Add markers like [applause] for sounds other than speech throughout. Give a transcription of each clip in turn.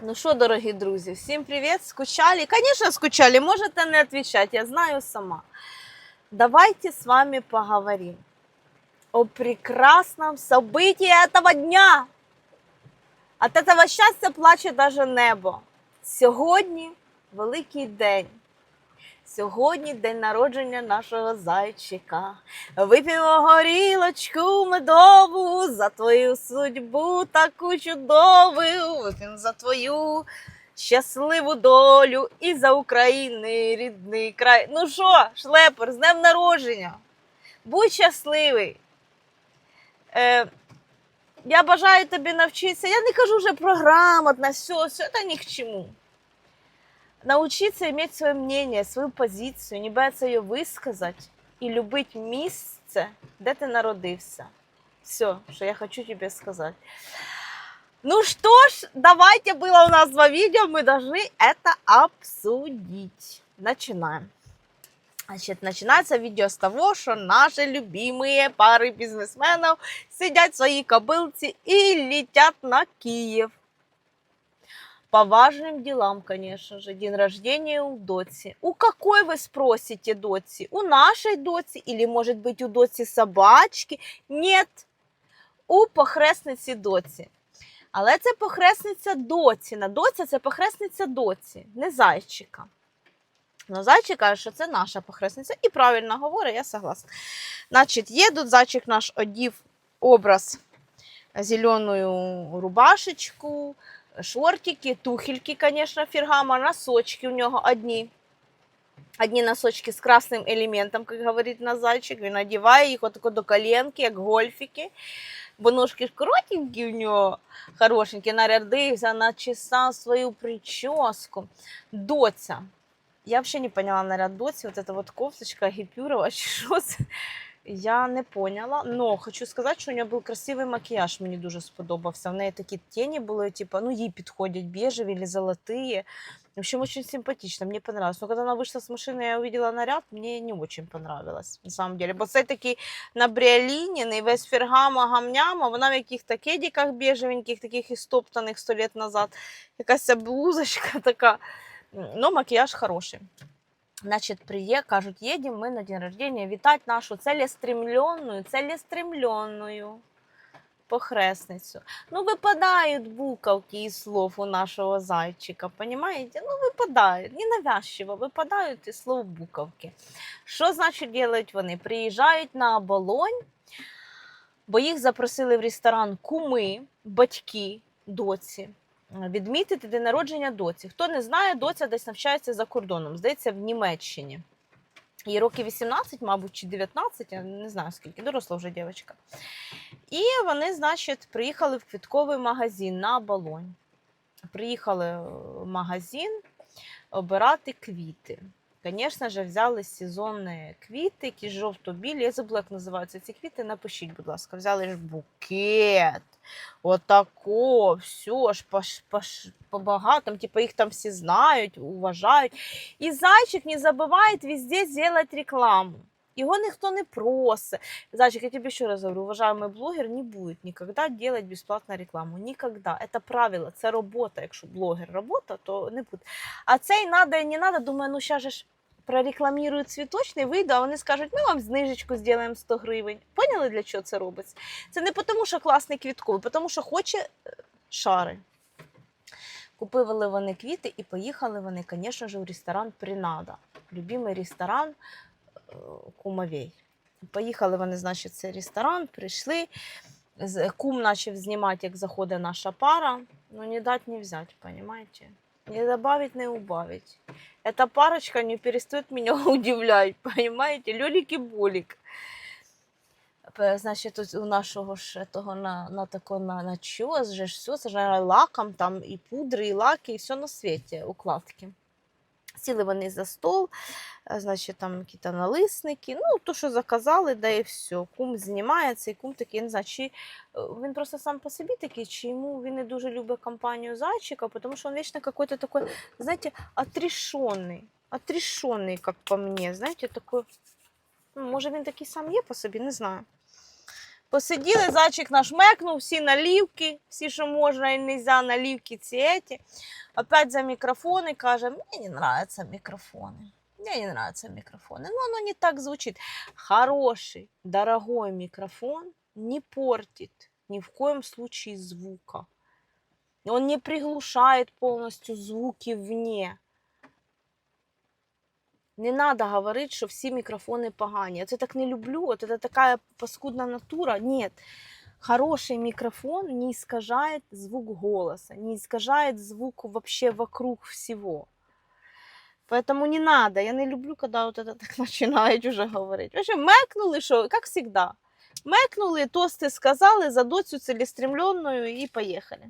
Ну що, дорогі друзі, всім привіт! Скучали? Конечно, скучали, можете не отвечать, я знаю сама. Давайте с вами поговорим о прекрасном событии этого дня. От этого щастя плаче даже небо. Сьогодні великий день. Сьогодні день народження нашого зайчика. Вип'ємо горілочку медову за твою судьбу таку чудову. Вип'ємо за твою щасливу долю і за України рідний край. Ну що, шлепер, з днем народження. Будь щасливий. Е, я бажаю тобі навчитися. Я не кажу вже про грамотность, все, все це ні к чему. Научиться иметь свое мнение, свою позицію, не бояться її висказати і любити місце, де ти народився. Все, що я хочу тебе сказать. Ну что ж, давайте, было у нас два видео, мы должны это обсудить. Начинаем. Значит, начинается видео с того, что наши любимые пары бизнесменов сидят в своей кобылке и летят на Киев. По важным делам, конечно же, день рождения у Доти. У какой вы спросите Доти? У нашей Доти или, может быть, у Доти собачки? Нет, у похресниці Доті. Але це похресниця Доціна. Доця це похресниця Доці, не зайчика. Ну, зайчик каже, що це наша похресниця. І правильно говорить, я согласна. Значить, є тут зайчик наш одів образ зеленую рубашечку, шортики, тухельки, конечно, фергама, носочки у нього одні. Одні носочки з красним елементом, як говорить на зайчик. Він одягає їх отако до коленки, як гольфики. Бо ножки ж коротенькі у нього, хорошенькі, нарядився, начесав свою прическу. Доця. Я взагалі не поняла наряд доці, вот эта вот кофточка гіпюрова, [laughs] чи що це. Я не поняла, но хочу сказати, що у нього був красивий макіяж, мені дуже сподобався. В неї такі тіні були, типу, ну їй підходять бежеві или золотые. В общем, очень симпатично, мне понравилось. Но когда она вышла с машины, я увидела наряд, мне не очень понравилось, на самом деле. Бо цей такий набріалінений, весь фергама гамняма, вона в яких-то кедіках бежевеньких, таких і стоптаних сто лет назад. Якась ця блузочка [laughs] така. Но макіяж хороший. Значит, прие, кажуть, едем мы на день рождения вітать нашу целеустремленную, целеустремленную похресницю. Ну, випадають буковки із слов у нашого зайчика, понимаете? Ну, випадають, ненавязчиво випадають із слов буковки. Що значить делають вони? Приїжджають на оболонь, бо їх запросили в ресторан куми, батьки, доці. Відмітити день народження доці. Хто не знає, доця десь навчається за кордоном, здається, в Німеччині. Їй років 18, мабуть, чи 19, я не знаю скільки, доросла вже дівчинка. І вони, значить, приїхали в квітковий магазин на балонь. Приїхали в магазин обирати квіти. Звісно же, взяли сезонні квіти, які жовто-білі. Я забула, як називаються ці квіти. Напишіть, будь ласка, взяли ж букет. Отако, все ж по, по, по багатому, типу їх там всі знають, уважають. І зайчик не забуває везде зробити рекламу. Його ніхто не просить. Зайчик, я тебе ще раз говорю, уважаемый блогер не буде ніколи делать бесплатно рекламу. Ніколи. Це правило, це робота. Якщо блогер робота, то не буде. А цей надо і не надо, думаю, ну же ж прорекламірую цвіточний, вийду, а вони скажуть, ми вам знижечку зробимо 100 гривень. Поняли, для чого це робиться? Це не тому, що класний квітковий, тому що хоче е, шари. Купили вони квіти і поїхали вони, звісно ж, в ресторан Принада. Любимий ресторан Кумовей. Поїхали вони, значить, в цей ресторан, прийшли. Кум почав знімати, як заходить наша пара. Ну, не дать, не взять, понимаете? Не добавить, не убавить. Эта парочка не перестает меня [laughs] удивлять, понимаете? Лёлик и Болик. Значить, у нашого ж того на, на тако на, на чос, же все, лаком, там і пудри, і лаки, і все на світі, укладки. Сіли вони за стол, е, значить, там якісь налисники, ну, то, що заказали, да і все. Кум знімається, і кум такий, не знаю, чи е, він просто сам по собі такий, чи йому він не дуже любить компанію зайчика, тому що він вічно какой-то такой, знаєте, отрешенный, отрешенный, как по мне, знаєте, такой, ну, може він такий сам є по собі, не знаю. Посиділи, зайчик наш мекнув, всі налівки, всі, що можна і нельзя, налівки ці еті. Опять за микрофоны каже, мне не нравятся микрофоны. Мне не нравятся микрофоны. Но оно не так звучит. Хороший, дорогой микрофон не портит ни в коем случае звука. Он не приглушает полностью звуки вне. Не треба говорити, що всі мікрофони погані. Я це так не люблю. От це така паскудна натура. Ні. Хороший микрофон не искажает звук голоса, не искажает звук вообще вокруг всего. Поэтому не надо. Я не люблю, когда вот это так [laughs] начинают уже говорить. Вообще, мекнули, что, как всегда. Мекнули, тости сказали, за доцю цілеспрямленную і поїхали.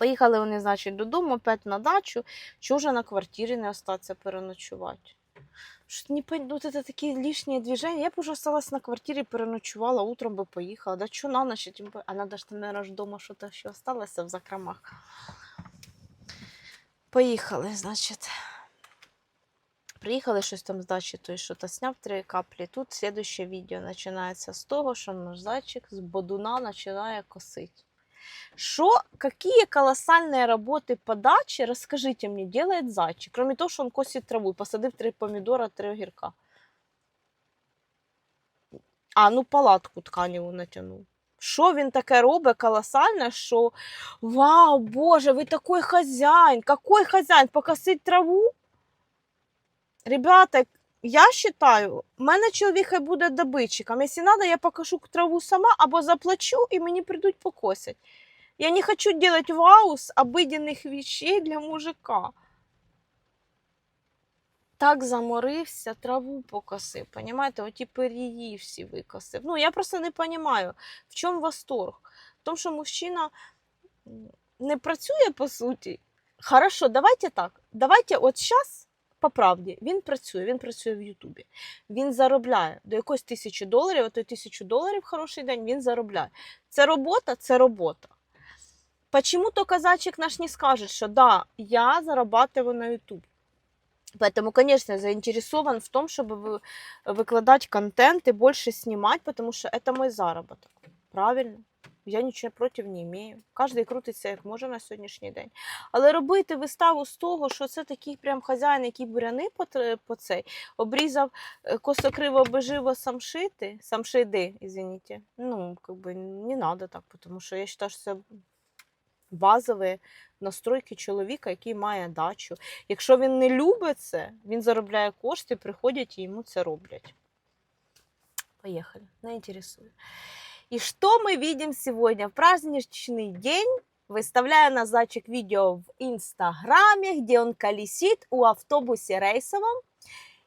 Поїхали вони, значить, додому, опять на дачу. Чого ж на квартирі не остатися переночувати? Что не пон- вот это такие лишние движения. Я бы уже осталась на квартире, переночевала, утром бы поехала. Да что на ночь? Тем более- А надо что, наверное, ж дома что-то еще осталось в закромах. Поїхали, значить. Приїхали щось там з дачі, той що-то сняв три каплі. Тут слідуще відео починається з того, що наш зайчик з бодуна починає косити. Что, какие колоссальные работы по даче, расскажите мне, делает зайчик? Кроме того, что он косит траву, посадив три помидора, три огірка. А, ну палатку тканеву натягнув. Що він таке робить колосальне, що вау, Боже, ви такий хазяїн, какой хазяїн, покосить траву? Ребята, я вважаю, в мене чоловік хай буде добитчиком. Якщо треба, я покажу траву сама або заплачу, і мені прийдуть покосять. Я не хочу делать вау с обыденных вещей для мужика. Так заморився, траву покосив. Понимаєте, оті перії всі викосив. Ну, я просто не розумію, в чому восторг. В тому, що мужчина не працює по суті. Хорошо, давайте так. Давайте от зараз, по правді, він працює, він працює в Ютубі. Він заробляє до якоїсь тисячі доларів, а то й тисячу доларів хороший день він заробляє. Це робота, це робота. Почему только зайчик наш не скажет, что да, я зарабатываю на YouTube? Поэтому, конечно, заинтересован в том, чтобы вы- выкладать контент и больше снимать, потому что это мой заработок. Правильно? Я нічого проти не имею. Кожен крутиться як може на сьогоднішній день. Але робити виставу з того, що це такий прям хазяїн, який буряни по, по цей, обрізав е, косокриво обеживо самшити, самшиди, извините. Ну, как бы не надо так, тому що я вважаю, що це базові настройки чоловіка, який має дачу. Якщо він не любить це, він заробляє кошти, приходять і йому це роблять. Поехали, не интересует. И что мы видим сегодня? В праздничный день выставляю на зайчик видео в Инстаграме, где он колесит у автобусе рейсовом,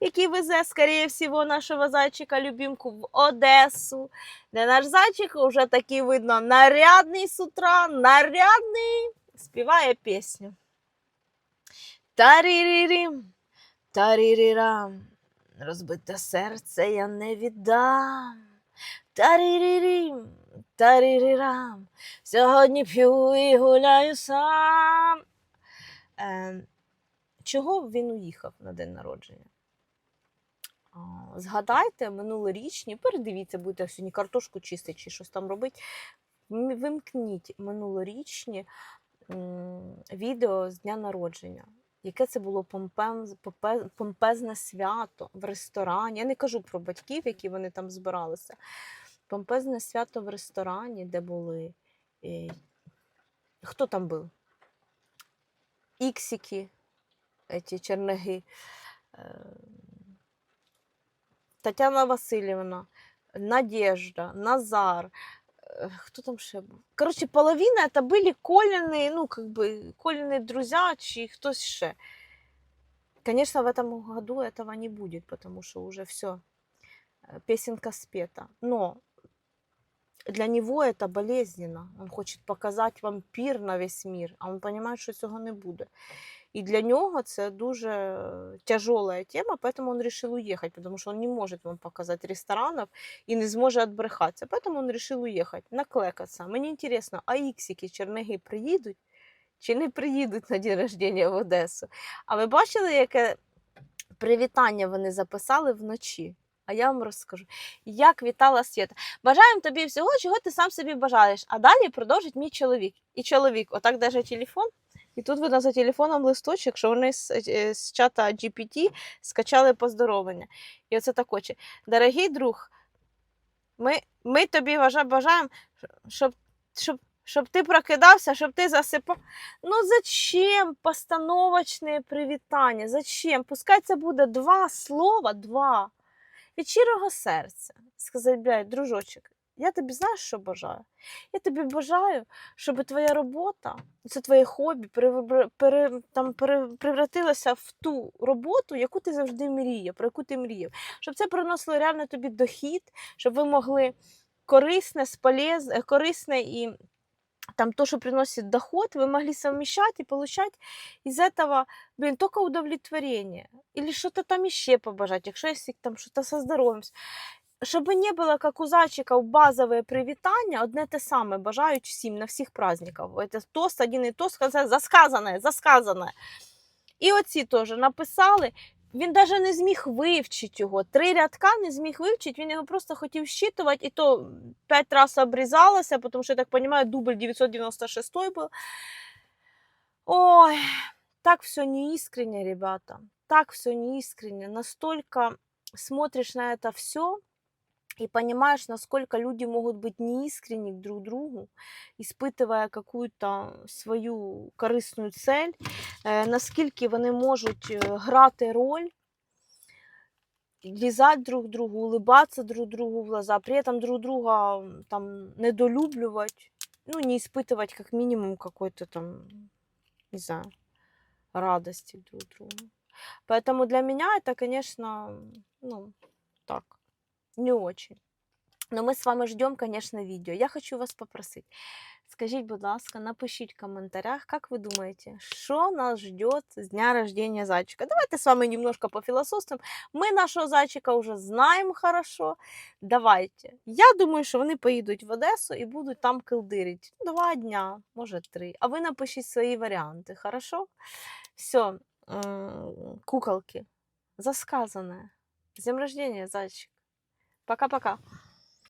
який везе, скорее всего, нашого зайчика любимку в Одесу. Де наш зайчик уже такий видно нарядний з утра, нарядний, співає пісню. Тарірірім, тарірірам, розбите серце я не віддам. Тарірірім, тарірірам, сьогодні п'ю і гуляю сам. Е, чого він уїхав на день народження? Згадайте минулорічні, передивіться, будете сьогодні картошку чистити чи щось там робити. Вимкніть минулорічні відео з дня народження. Яке це було помпез, помпезне свято в ресторані. Я не кажу про батьків, які вони там збиралися. Помпезне свято в ресторані, де були. е, Хто там був? Іксики, ці чернеги. е, Тетяна Васильівна, Надежда, Назар. э, Кто там ще був? Короче, половина это были Колины, ну, как бы, Колины друзья, чи хтось ще. Конечно, в этом году этого не будет, потому что уже все, песенка спета. Но для него это болезненно. Он хочет показати вам пір на весь мір, а він розуміє, що цього не буде. І для нього це дуже е, тяжела тема, поэтому он решил уехать, потому что он не может вам показать ресторанов и не зможе отбрехатися. Поэтому он решил уехать, накликатися. Мені интересно, а іксики, черниги приїдуть чи не приїдуть на день рождения в Одесу? А ви бачили, яке привітання вони записали вночі? А я вам розкажу, як вітала Свята. Бажаємо тобі всього, чого ти сам собі бажаєш. А далі продовжить мій чоловік. І чоловік отак держить телефон. І тут видно за телефоном листочок, що вони з, е, з чата GPT скачали поздоровлення. І оце так очі. Дорогий друг, ми, ми тобі бажаємо, щоб, щоб, щоб ти прокидався, щоб ти засипав. Ну зачем постановочне привітання? Зачем? Пускай це буде два слова, два. Від щирого серця. Сказати, блядь, дружочок, я тобі знаєш, що бажаю? Я тобі бажаю, щоб твоя робота, це твоє хобі, пере, пере, там, пере, превратилося в ту роботу, яку ти завжди мріяв, про яку ти мріяв. Щоб це приносило реально тобі дохід, щоб ви могли корисне, сполез, е, корисне і там то, что приносит доход, вы могли совмещать и получать из этого, блин, только удовлетворение. Или что-то там еще побажать, якщо если там что-то со здоров'ям. Щоб не було, як у зайчиків, базове привітання, одне те саме бажають всім на всіх праздниках. Це тост, один і тост, це засказане, засказане. І оці теж написали. Він навіть не зміг вивчити його. Три рядка не зміг вивчити, він його просто хотів щитувати, і то п'ять разів обрізалося, тому що, я так розумію, дубль 996 був. Ой, так все неискренне, ребята. Так все неискренне. Настолько смотришь на это все и понимаешь, насколько люди могут быть неискренни к друг другу, испытывая какую-то свою корисну цель, е, наскільки вони можуть е, грати роль, лізати друг другу, улыбатися друг другу в глаза, при этом друг друга м, там недолюблювати, ну, не испытывать как минимум какой-то там, не знаю, радости друг другу. Поэтому для меня это, конечно, ну, так, не очень. Но мы с вами ждем, конечно, видео. Я хочу вас попросить. Скажіть, будь ласка, напишіть в комментариях, как вы думаете, что нас ждет с дня рождения зайчика. Давайте с вами немножко пофилософствуем. Мы нашого зайчика уже знаємо хорошо. Давайте. Я думаю, що вони поїдуть в Одесу і будуть там килдирить. Два дня, може три. А ви напишіть свої варіанти, хорошо? Все, куколки, засказанное. С днем рождения, зайчик. Пока-пока.